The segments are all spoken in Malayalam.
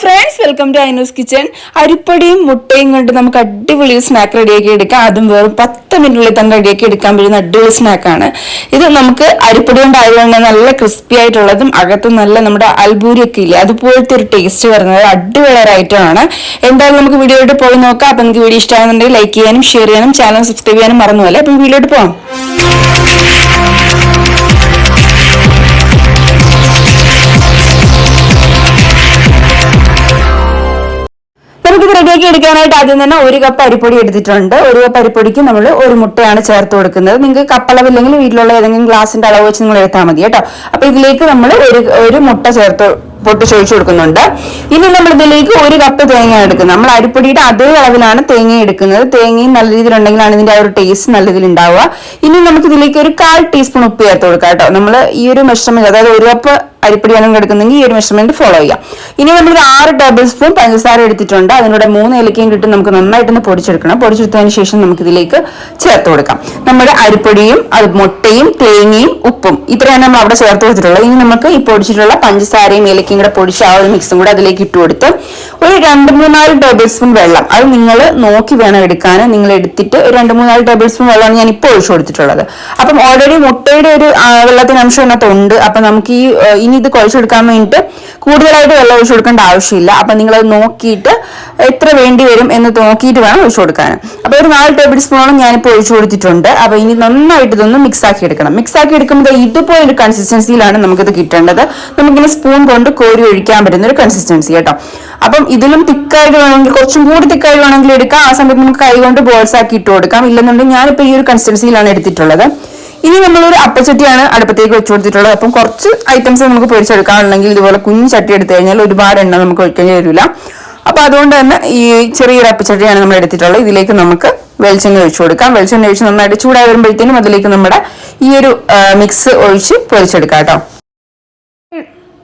Friends welcome to Ainu's kitchen അരിപ്പടിയും മുട്ടയും കൊണ്ട് നമുക്ക് അടിപൊളി സ്നാക്ക് റെഡിയാക്കി എടുക്കാം. അതും വെറും പത്ത് മിനിറ്റിൽ തന്നെ റെഡിയാക്കി എടുക്കാൻ പറ്റുന്ന അടിപൊളി സ്നാക്കാണ് ഇത് നമുക്ക് അരിപ്പൊടി കൊണ്ട് ആയതുകൊണ്ട് നല്ല ക്രിസ്പി ആയിട്ടുള്ളതും അകത്ത് നല്ല നമ്മുടെ അൽബൂരിയൊക്കെ ഇല്ലേ അതുപോലത്തെ ഒരു ടേസ്റ്റ് വരുന്നത് അടിപൊളി ഐറ്റമാണ് എന്തായാലും നമുക്ക് വീഡിയോയിട്ട് പോയി നോക്കാം. അപ്പം നിങ്ങൾക്ക് വീഡിയോ ഇഷ്ടമാകുന്നുണ്ടെങ്കിൽ ലൈക്ക് ചെയ്യാനും ഷെയർ ചെയ്യാനും ചാനൽ സബ്സ്ക്രൈബ് ചെയ്യാനും മറന്നുപോലെ അപ്പം വീഡിയോയിട്ട് പോകാം നമുക്കിത് റെഡിയാക്കി എടുക്കാനായിട്ട് ആദ്യം തന്നെ ഒരു കപ്പ് അരിപ്പൊടി എടുത്തിട്ടുണ്ട്. ഒരു കപ്പ് അരിപ്പൊടിക്ക് നമ്മൾ ഒരു മുട്ടയാണ് ചേർത്ത് കൊടുക്കുന്നത്. നിങ്ങൾക്ക് കപ്പളവില്ലെങ്കിൽ വീട്ടിലുള്ള ഏതെങ്കിലും ഗ്ലാസിന്റെ അളവ് വെച്ച് നിങ്ങൾ എടുത്താൽ മതി കേട്ടോ. അപ്പൊ ഇതിലേക്ക് നമ്മൾ ഒരു ഒരു മുട്ട ചേർത്ത് പൊട്ടിച്ചൊഴിച്ചു കൊടുക്കുന്നുണ്ട്. ഇനി നമ്മൾ ഇതിലേക്ക് ഒരു കപ്പ് തേങ്ങ എടുക്കുന്നത്. നമ്മൾ അരിപ്പൊടിയുടെ അതേ അളവിലാണ് തേങ്ങ എടുക്കുന്നത്. തേങ്ങയും നല്ല രീതിയിൽ ഉണ്ടെങ്കിലാണ് ഇതിന്റെ ആ ഒരു ടേസ്റ്റ് നല്ല രീതിയിൽ ഉണ്ടാവുക ഇനി നമുക്ക് ഇതിലേക്ക് ഒരു കാൽ ടീസ്പൂൺ ഉപ്പ് ചേർത്ത് കൊടുക്കാം കേട്ടോ. നമ്മൾ ഈ ഒരു മെഷർമെന്റ് അതായത് ഒരു കപ്പ് അരിപ്പൊടിയാണ് എടുക്കുന്നെങ്കിൽ ഈ ഒരു മെഷർമെന്റ് ഫോളോ ചെയ്യാം. ഇനി നമ്മൾ ഒരു ആറ് ടേബിൾ സ്പൂൺ പഞ്ചസാര എടുത്തിട്ടുണ്ട്. അതിനോട് മൂന്ന് ഏലക്കയും കിട്ടും. നമുക്ക് നന്നായിട്ടൊന്ന് പൊടിച്ചെടുക്കണം. പൊടിച്ചെടുത്തതിന് ശേഷം നമുക്ക് ഇതിലേക്ക് ചേർത്ത് കൊടുക്കാം. നമ്മുടെ അരിപ്പൊടിയും അത് മുട്ടയും തേങ്ങയും ഉപ്പും ഇത്രയാണ് നമ്മൾ അവിടെ ചേർത്ത് കൊടുത്തിട്ടുള്ളത്. ഇനി നമുക്ക് ഈ പൊടിച്ചിട്ടുള്ള പഞ്ചസാരയും ഏലക്കയും കൂടെ പൊടിച്ച് ആ ഒരു മിക്സും കൂടെ അതിലേക്ക് ഇട്ട് കൊടുത്ത് ഒരു രണ്ട് മൂന്നാൽ ടേബിൾ സ്പൂൺ വെള്ളം. അത് നിങ്ങൾ നോക്കി വേണം എടുക്കാൻ. നിങ്ങൾ എടുത്തിട്ട് ഒരു രണ്ട് മൂന്നാൽ ടേബിൾ സ്പൂൺ വെള്ളമാണ് ഞാൻ ഇപ്പോൾ ഒഴിച്ചു കൊടുത്തിട്ടുള്ളത്. അപ്പം ഓൾറെഡി മുട്ടയുടെ ഒരു വെള്ളത്തിന് അംശം അതിനകത്ത് ഉണ്ട് അപ്പം നമുക്ക് ഈ ഇനി ഇത് കുഴച്ചെടുക്കാൻ വേണ്ടിയിട്ട് കൂടുതലായിട്ട് വെള്ളം ഒഴിച്ചു കൊടുക്കേണ്ട ആവശ്യമില്ല. അപ്പം നിങ്ങൾ അത് നോക്കിയിട്ട് എത്ര വേണ്ടി വരും എന്ന് നോക്കിയിട്ട് വേണം ഒഴിച്ചു കൊടുക്കാൻ. അപ്പം ഒരു നാല് ടേബിൾ സ്പൂണോളം ഞാനിപ്പോൾ ഒഴിച്ചു കൊടുത്തിട്ടുണ്ട്. അപ്പോൾ ഇനി നന്നായിട്ട് ഇതൊന്ന് മിക്സ് ആക്കി എടുക്കണം. മിക്സ് ആക്കി എടുക്കുമ്പോൾ ഇതുപോലെ ഒരു കൺസിസ്റ്റൻസിയിലാണ് നമുക്കിത് കിട്ടേണ്ടത്. നമുക്കിനി സ്പൂൺ കൊണ്ട് കോരി ഒഴിക്കാൻ പറ്റുന്ന ഒരു കൺസിസ്റ്റൻസി കേട്ടോ. അപ്പം ഇതിലും തിക്കായിട്ട് വേണമെങ്കിൽ കുറച്ചും കൂടി തിക്കായി വേണമെങ്കിൽ എടുക്കാം. ആ സമയത്ത് നമുക്ക് കൈകൊണ്ട് ബോൾസ് ആക്കി ഇട്ട് കൊടുക്കാം. ഇല്ലെന്നുണ്ടെങ്കിൽ ഞാനിപ്പോൾ ഈ ഒരു കൺസിസ്റ്റൻസിയിലാണ് എടുത്തിട്ടുള്ളത്. ഇനി നമ്മളൊരു അപ്പച്ചട്ടിയാണ് അടുപ്പത്തേക്ക് വെച്ചു കൊടുത്തിട്ടുള്ളത്. അപ്പം കുറച്ച് ഐറ്റംസ് നമുക്ക് പൊരിച്ചെടുക്കാനുണ്ടെങ്കിൽ ഇതുപോലെ കുഞ്ഞു ചട്ടി എടുത്തു കഴിഞ്ഞാൽ ഒരുപാട് എണ്ണ നമുക്ക് ഒഴിക്കേണ്ടി വരില്ല. അപ്പൊ അതുകൊണ്ട് തന്നെ ഈ ചെറിയൊരു അപ്പച്ചട്ടിയാണ് നമ്മൾ എടുത്തിട്ടുള്ളത്. ഇതിലേക്ക് നമുക്ക് വെളിച്ചെണ്ണ ഒഴിച്ചു കൊടുക്കാം. വെളിച്ചെണ്ണ ഒഴിച്ച് നന്നായിട്ട് ചൂടായി വരുമ്പോഴത്തേനും അതിലേക്ക് നമ്മുടെ ഈ ഒരു മിക്സ് ഒഴിച്ച് പൊരിച്ചെടുക്കാം കേട്ടോ.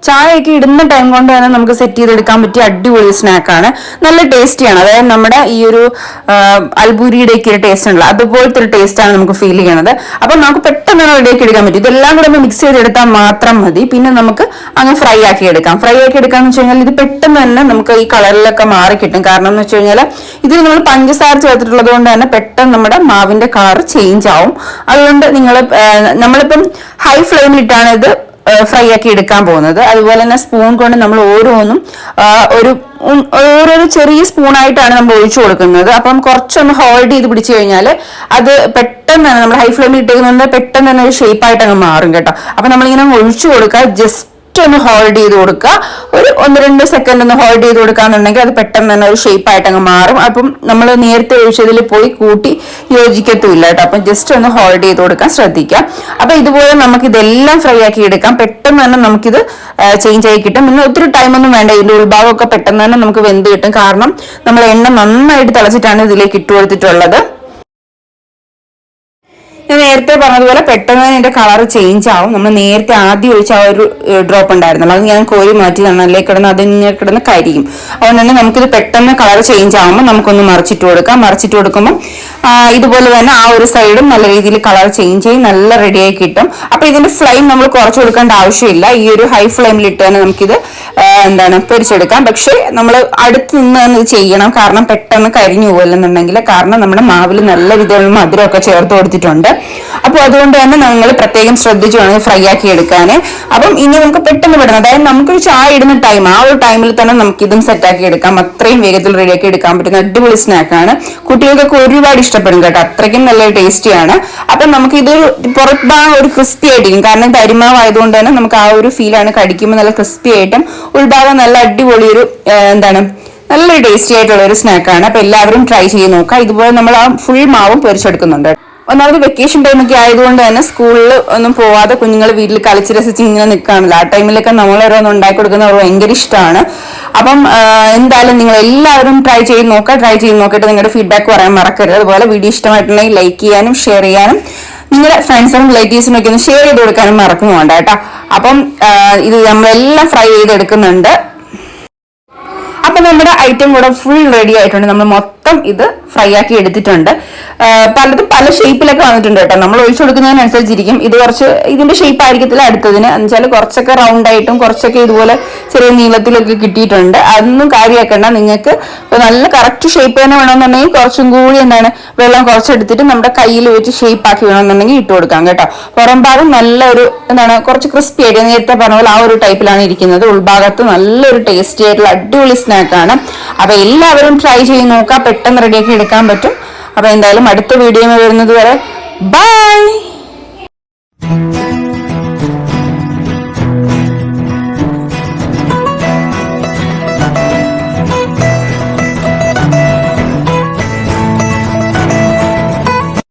ചായയൊക്കെ ഇടുന്ന ടൈം കൊണ്ട് തന്നെ നമുക്ക് സെറ്റ് ചെയ്തെടുക്കാൻ പറ്റിയ അടിപൊളി സ്നാക്കാണ് നല്ല ടേസ്റ്റിയാണ് അതായത് നമ്മുടെ ഈ ഒരു അൽബൂരിയുടെ ഒക്കെ ഒരു ടേസ്റ്റ് ഉണ്ടല്ലോ അതുപോലത്തെ ഒരു ടേസ്റ്റാണ് നമുക്ക് ഫീൽ ചെയ്യണത്. അപ്പൊ നമുക്ക് പെട്ടെന്ന് റെഡിയാക്കി എടുക്കാൻ പറ്റും. ഇതെല്ലാം കൂടെ ഒന്ന് മിക്സ് ചെയ്തെടുത്താൽ മാത്രം മതി. പിന്നെ നമുക്ക് അങ്ങ് ഫ്രൈ ആക്കി എടുക്കാം. ഫ്രൈ ആക്കി എടുക്കാന്ന് വെച്ച് കഴിഞ്ഞാൽ ഇത് പെട്ടെന്ന് തന്നെ നമുക്ക് ഈ കളറിലൊക്കെ മാറി കിട്ടും. കാരണം എന്ന് വെച്ച് കഴിഞ്ഞാൽ ഇതിൽ നമ്മൾ പഞ്ചസാര ചേർത്തിട്ടുള്ളത് കൊണ്ട് തന്നെ പെട്ടെന്ന് നമ്മുടെ മാവിന്റെ കളർ ചേഞ്ച് ആവും. അതുകൊണ്ട് നിങ്ങൾ നമ്മളിപ്പം ഹൈ ഫ്ലെയിമിലിട്ടാണ് ഇത് ഫ്രൈ ആക്കി എടുക്കാൻ പോകുന്നത്. അതുപോലെ തന്നെ സ്പൂൺ കൊണ്ട് നമ്മൾ ഓരോന്നും ഒരു ഓരോരോ ചെറിയ സ്പൂണായിട്ടാണ് നമ്മൾ ഒഴിച്ചു കൊടുക്കുന്നത്. അപ്പം കുറച്ചൊന്ന് ഹോൾഡ് ചെയ്ത് പിടിച്ചു കഴിഞ്ഞാൽ അത് പെട്ടെന്ന് തന്നെ നമ്മൾ ഹൈ ഫ്ലെയിമിൽ ഇട്ടേക്കുന്നത് പെട്ടെന്ന് തന്നെ ഒരു ഷേപ്പായിട്ട് അങ്ങ് മാറും കേട്ടോ. അപ്പൊ നമ്മളിങ്ങനെ ഒഴിച്ചു കൊടുക്കുക ജസ്റ്റ് ഒന്ന് ഹോൾഡ് ചെയ്ത് കൊടുക്കുക. ഒരു ഒന്ന് രണ്ട് സെക്കൻഡ് ഒന്ന് ഹോൾഡ് ചെയ്ത് കൊടുക്കാന്നുണ്ടെങ്കിൽ അത് പെട്ടെന്ന് തന്നെ ഒരു ഷേപ്പ് ആയിട്ട് അങ്ങ് മാറും. അപ്പം നമ്മൾ നേരത്തെ ഒഴിച്ചതിൽ പോയി കൂട്ടി യോജിക്കത്തുമില്ല കേട്ടോ. അപ്പം ജസ്റ്റ് ഒന്ന് ഹോൾഡ് ചെയ്ത് കൊടുക്കാൻ ശ്രദ്ധിക്കാം അപ്പം ഇതുപോലെ നമുക്ക് ഇതെല്ലാം ഫ്രൈ ആക്കി എടുക്കാം. പെട്ടെന്ന് തന്നെ നമുക്കിത് ചേഞ്ച് ആയി കിട്ടും. പിന്നെ ഒത്തിരി ടൈം ഒന്നും വേണ്ട. ഇതിന്റെ ഉൾഭാഗമൊക്കെ പെട്ടെന്ന് തന്നെ നമുക്ക് വെന്ത് കിട്ടും. കാരണം നമ്മൾ എണ്ണ നന്നായിട്ട് തിളച്ചിട്ടാണ് ഇതിലേക്ക് ഇട്ട് കൊടുത്തിട്ടുള്ളത്. ഞാൻ നേരത്തെ പറഞ്ഞതുപോലെ പെട്ടെന്ന് തന്നെ എന്റെ കളർ ചേഞ്ച് ആവും. നമ്മൾ നേരത്തെ ആദ്യം ഒഴിച്ച ആ ഒരു ഡ്രോപ്പ് ഉണ്ടായിരുന്നല്ലോ. അത് ഞാൻ കോരി മാറ്റി നന്നല്ലേ കിടന്ന് അത് ഇങ്ങനെ കിടന്ന് കരിയും. അതുകൊണ്ട് തന്നെ നമുക്കിത് പെട്ടെന്ന് കളർ ചേഞ്ച് ആവുമ്പോൾ നമുക്കൊന്ന് മറിച്ചിട്ട് കൊടുക്കാം. മറിച്ചിട്ട് കൊടുക്കുമ്പോൾ ഇതുപോലെ തന്നെ ആ ഒരു സൈഡും നല്ല രീതിയിൽ കളർ ചേഞ്ച് ചെയ്യും. നല്ല റെഡിയായി കിട്ടും. അപ്പൊ ഇതിന്റെ ഫ്ലെയിം നമ്മൾ കുറച്ച് കൊടുക്കേണ്ട ആവശ്യമില്ല. ഈ ഒരു ഹൈ ഫ്ലെയിമിൽ ഇട്ട് തന്നെ നമുക്കിത് എന്താണ് പൊരിച്ചെടുക്കാം. പക്ഷേ നമ്മൾ അടുത്ത് നിന്ന് തന്നെ ചെയ്യണം. കാരണം പെട്ടെന്ന് കരിഞ്ഞു പോകില്ലെന്നുണ്ടെങ്കിൽ കാരണം നമ്മുടെ മാവിൽ നല്ല രീതിയിലുള്ള മധുരമൊക്കെ ചേർത്ത് കൊടുത്തിട്ടുണ്ട്. അപ്പോൾ അതുകൊണ്ട് തന്നെ നിങ്ങൾ പ്രത്യേകം ശ്രദ്ധിച്ചു വേണം ഫ്രൈ ആക്കി എടുക്കാൻ അപ്പം ഇനി നമുക്ക് പെട്ടെന്ന് വിടണം അതായത് നമുക്കൊരു ചായ ഇടുന്ന ടൈം ആ ഒരു ടൈമിൽ തന്നെ നമുക്ക് ഇതും സെറ്റാക്കി എടുക്കാം. അത്രയും വേഗത്തിൽ റെഡിയാക്കി എടുക്കാൻ പറ്റുന്ന അടിപൊളി സ്നാക്കാണ് കുട്ടികൾക്കൊക്കെ ഒരുപാട് ഇഷ്ടപ്പെടും കേട്ടോ. അത്രയ്ക്കും നല്ല ടേസ്റ്റിയാണ് അപ്പം നമുക്ക് ഇതൊരു പുറത്താണ് ഒരു ക്രിസ്പി ആയിട്ടിരിക്കും. കാരണം ആയതുകൊണ്ട് തന്നെ നമുക്ക് ആ ഒരു ഫീലാണ് കടിക്കുമ്പോൾ നല്ല ക്രിസ്പി ആയിട്ടും ഉൾഭാഗം നല്ല അടിപൊളി ഒരു എന്താണ് നല്ലൊരു ടേസ്റ്റി ആയിട്ടുള്ള ഒരു സ്നാക്കാണ് അപ്പൊ എല്ലാവരും ട്രൈ ചെയ്ത് നോക്കാം ഇതുപോലെ നമ്മൾ ആ ഫുൾ മാവും പൊരിച്ചെടുക്കുന്നുണ്ട്. ഒന്നാമത് വെക്കേഷൻ ടൈമൊക്കെ ആയതുകൊണ്ട് തന്നെ സ്കൂളിൽ ഒന്നും പോവാതെ കുഞ്ഞുങ്ങൾ വീട്ടിൽ കളിച്ച് രസിച്ച് ഇങ്ങനെ നിൽക്കുകയാണല്ലോ ആ ടൈമിലൊക്കെ നമ്മൾ ഓരോന്ന് ഉണ്ടാക്കി കൊടുക്കുന്നത് അവർക്ക് ഭയങ്കര ഇഷ്ടമാണ്. അപ്പം എന്തായാലും നിങ്ങൾ എല്ലാവരും ട്രൈ ചെയ്ത് നോക്കുക. ട്രൈ ചെയ്ത് നോക്കിയിട്ട് നിങ്ങളുടെ ഫീഡ്ബാക്ക് പറയാൻ മറക്കരുത്. അതുപോലെ വീഡിയോ ഇഷ്ടമായിട്ടുണ്ടെങ്കിൽ ലൈക്ക് ചെയ്യാനും ഷെയർ ചെയ്യാനും നിങ്ങളുടെ ഫ്രണ്ട്സിനും റിലേറ്റീവ്സിനും ഒക്കെ ഒന്ന് ഷെയർ ചെയ്ത് കൊടുക്കാനും മറക്കുന്നു വേണ്ട കേട്ടോ. അപ്പം ഇത് നമ്മളെല്ലാം ഫ്രൈ ചെയ്തെടുക്കുന്നുണ്ട്. അപ്പൊ നമ്മുടെ ഐറ്റം കൂടെ ഫുൾ റെഡി ആയിട്ടുണ്ട്. നമ്മൾ മൊത്തം ഇത് ഫ്രൈ ആക്കി എടുത്തിട്ടുണ്ട്. പലതും പല ഷേപ്പിലൊക്കെ വന്നിട്ടുണ്ട് കേട്ടോ. നമ്മൾ ഒഴിച്ചു കൊടുക്കുന്നതിനനുസരിച്ചിരിക്കും. ഇത് കുറച്ച് ഇതിന്റെ ഷേപ്പ് ആയിരിക്കത്തില്ല അടുത്തതിന്. എന്നുവെച്ചാൽ കുറച്ചൊക്കെ റൗണ്ട് ആയിട്ടും കുറച്ചൊക്കെ ഇതുപോലെ ചെറിയ നീളത്തിലൊക്കെ കിട്ടിയിട്ടുണ്ട്. അതൊന്നും കാര്യമാക്കണ്ട നിങ്ങൾക്ക് നല്ല കറക്റ്റ് ഷേപ്പ് തന്നെ വേണമെന്നുണ്ടെങ്കിൽ കുറച്ചും കൂടി എന്താണ് വെള്ളം കുറച്ചെടുത്തിട്ട് നമ്മുടെ കയ്യിൽ വെച്ച് ഷേപ്പ് ആക്കി വേണമെന്നുണ്ടെങ്കിൽ ഇട്ട് കൊടുക്കാം കേട്ടോ. പുറം ഭാഗം നല്ലൊരു എന്താണ് കുറച്ച് ക്രിസ്പി ആയിട്ട് നേരത്തെ പറഞ്ഞ പോലെ ആ ഒരു ടൈപ്പിലാണ് ഇരിക്കുന്നത്. ഉൾഭാഗത്ത് നല്ലൊരു ടേസ്റ്റി ആയിട്ടുള്ള അടിപൊളി സ്നാക്കാണ് അപ്പൊ എല്ലാവരും ട്രൈ ചെയ്ത് നോക്കാം പെട്ടെന്ന് റെഡിയാക്കി എടുക്കാൻ പറ്റും. അപ്പൊ എന്തായാലും അടുത്ത വീഡിയോ വരുന്നത് വരെ ബൈ